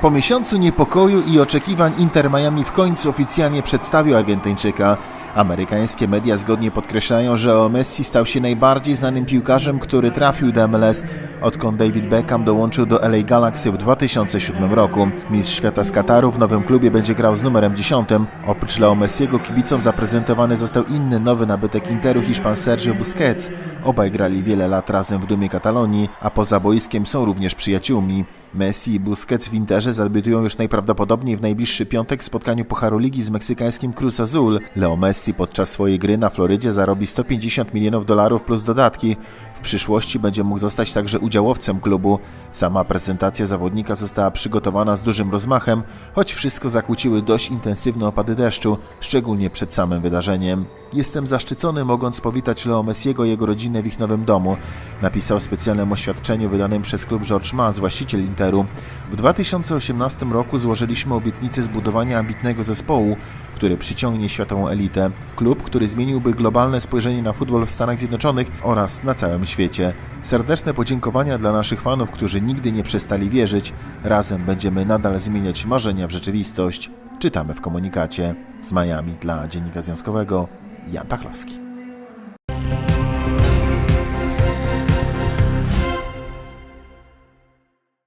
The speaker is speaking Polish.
Po miesiącu niepokoju i oczekiwań Inter Miami w końcu oficjalnie przedstawił Argentyńczyka. Amerykańskie media zgodnie podkreślają, że Messi stał się najbardziej znanym piłkarzem, który trafił do MLS, odkąd David Beckham dołączył do LA Galaxy w 2007 roku. Mistrz świata z Kataru w nowym klubie będzie grał z numerem 10. Oprócz Leo Messiego kibicom zaprezentowany został inny nowy nabytek Interu Hiszpan Sergio Busquets. Obaj grali wiele lat razem w dumie Katalonii, a poza boiskiem są również przyjaciółmi. Messi i Busquets w Interze zadebiutują już najprawdopodobniej w najbliższy piątek w spotkaniu Pucharu Ligi z meksykańskim Cruz Azul. Leo Messi podczas swojej gry na Florydzie zarobi 150 milionów dolarów plus dodatki. W przyszłości będzie mógł zostać także udziałowcem klubu. Sama prezentacja zawodnika została przygotowana z dużym rozmachem, choć wszystko zakłóciły dość intensywne opady deszczu, szczególnie przed samym wydarzeniem. Jestem zaszczycony mogąc powitać Leo Messiego i jego rodzinę w ich nowym domu, napisał w specjalnym oświadczeniu wydanym przez klub George Mas, właściciel Interu. W 2018 roku złożyliśmy obietnicę zbudowania ambitnego zespołu, który przyciągnie światową elitę. Klub, który zmieniłby globalne spojrzenie na futbol w Stanach Zjednoczonych oraz na całym świecie. Serdeczne podziękowania dla naszych fanów, którzy nigdy nie przestali wierzyć. Razem będziemy nadal zmieniać marzenia w rzeczywistość. Czytamy w komunikacie z Miami dla Dziennika Związkowego Jan Pachlowski.